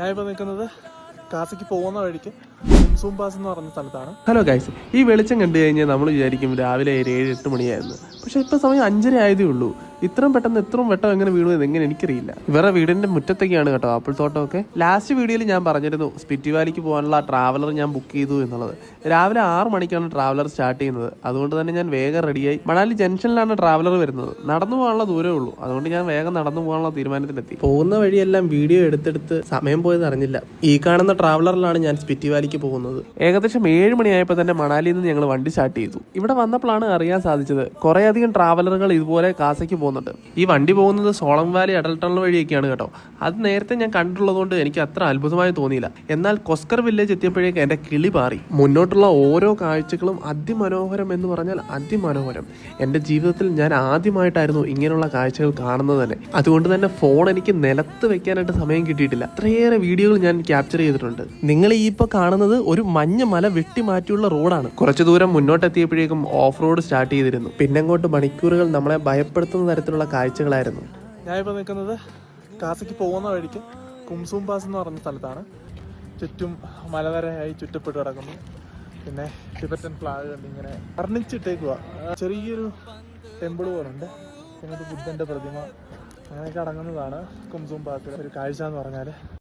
ഞാനിപ്പോൾ നിൽക്കുന്നത് കാസിക്ക് പോകുന്ന വഴിക്ക് കുംസൂം പാസ് എന്ന് പറഞ്ഞ സ്ഥലത്താണ്. ഹലോ ഗൈസ് ഈ വെളിച്ചം കണ്ടു കഴിഞ്ഞാൽ നമ്മൾ വിചാരിക്കും രാവിലെ ഏഴ് എട്ട് മണിയായിരുന്നു. പക്ഷെ ഇപ്പൊ സമയം അഞ്ചര ആയതേ ഉള്ളൂ. ഇത്രയും പെട്ടെന്ന് ഇത്രയും വെട്ടം എങ്ങനെ വീണു എന്ന് എങ്ങനെ എനിക്കറിയില്ല. ഇവരുടെ വീടിന്റെ മുറ്റത്തേക്കാണ് കേട്ടോ ആപ്പിൾ തോട്ടമൊക്കെ ലാസ്റ്റ് വീഡിയോയിൽ ഞാൻ പറഞ്ഞിരുന്നു സ്പിറ്റി വാലിക്ക് പോകാനുള്ള ട്രാവലർ ഞാൻ ബുക്ക് ചെയ്തു എന്നുള്ളത്. രാവിലെ ആറ് മണിക്കാണ് ട്രാവലർ സ്റ്റാർട്ട് ചെയ്യുന്നത്. അതുകൊണ്ട് തന്നെ ഞാൻ വേഗം റെഡിയായി മണാലി ജംഗ്ഷനിലാണ് ട്രാവലർ വരുന്നത്. നടന്നു പോകാനുള്ള ദൂരമേ ഉള്ളൂ. അതുകൊണ്ട് ഞാൻ വേഗം നടന്നു പോകാനുള്ള തീരുമാനത്തിലെത്തി. പോകുന്ന വഴിയെല്ലാം വീഡിയോ എടുത്തെടുത്ത് സമയം പോയത് അറിഞ്ഞില്ല. ഈ കാണുന്ന ട്രാവലറിലാണ് ഞാൻ സ്പിറ്റി വാലിക്ക് പോകുന്നത്. ഏകദേശം ഏഴ് മണിയായപ്പോൾ തന്നെ മണാലിയിൽ നിന്ന് ഞങ്ങൾ വണ്ടി സ്റ്റാർട്ട് ചെയ്തു. ഇവിടെ വന്നപ്പോഴാണ് അറിയാൻ സാധിച്ചത് കുറേ അധികം ട്രാവലറുകൾ ഇതുപോലെ കാസയ്ക്ക് പോകുന്നുണ്ട് ഈ വണ്ടി പോകുന്നത് സോളം വാലി അടൽ ടണൽ വഴിയൊക്കെയാണ് കേട്ടോ. അത് നേരത്തെ ഞാൻ കണ്ടിട്ടുള്ളതുകൊണ്ട് എനിക്ക് അത്ര അത്ഭുതമായി തോന്നിയില്ല. എന്നാൽ കൊസ്കർ വില്ലേജ് എത്തിയപ്പോഴേക്ക് എന്റെ കിളി പാറി മുന്നോട്ടുള്ള ഓരോ കാഴ്ചകളും അതിമനോഹരം എന്ന് പറഞ്ഞാൽ അതിമനോഹരം. എന്റെ ജീവിതത്തിൽ ഞാൻ ആദ്യമായിട്ടായിരുന്നു ഇങ്ങനെയുള്ള കാഴ്ചകൾ കാണുന്നത് തന്നെ. അതുകൊണ്ട് തന്നെ ഫോൺ എനിക്ക് നിലത്ത് വെക്കാനായിട്ട് സമയം കിട്ടിയിട്ടില്ല. അത്രയേറെ വീഡിയോകൾ ഞാൻ ക്യാപ്ചർ ചെയ്തിട്ടുണ്ട്. നിങ്ങൾ ഈ ഇപ്പോൾ കാണുന്നത് ഒരു മഞ്ഞ മല വെട്ടി മാറ്റിയുള്ള റോഡാണ് കുറച്ചു ദൂരം മുന്നോട്ടെത്തിയപ്പോഴേക്കും ഓഫ് റോഡ് സ്റ്റാർട്ട് ചെയ്തിരുന്നു. പിന്നെ അങ്ങോട്ട് മണിക്കൂറുകൾ നമ്മളെ ഭയപ്പെടുത്തുന്ന തരത്തിലുള്ള കാഴ്ചകളായിരുന്നു. ഞാനിപ്പോൾ നിൽക്കുന്നത് കാസിക്ക് പോകുന്ന വഴിക്ക് കുംസൂം പാസ് എന്ന് പറഞ്ഞ സ്ഥലത്താണ്. ചുറ്റും മലനിരയായി ചുറ്റപ്പെട്ട് കിടക്കുന്നു. പിന്നെ ടിബറ്റൻ ഫ്ലാഗ് കണ്ട് ഇങ്ങനെ വർണിച്ചിട്ടേക്കുക ചെറിയൊരു ടെമ്പിൾ പോലുണ്ട്. പിന്നെ ബുദ്ധന്റെ പ്രതിമ. അങ്ങനെയൊക്കെ അടങ്ങുന്നതാണ് കുംസൂം പാസിൽ ഒരു കാഴ്ച എന്ന് പറഞ്ഞാൽ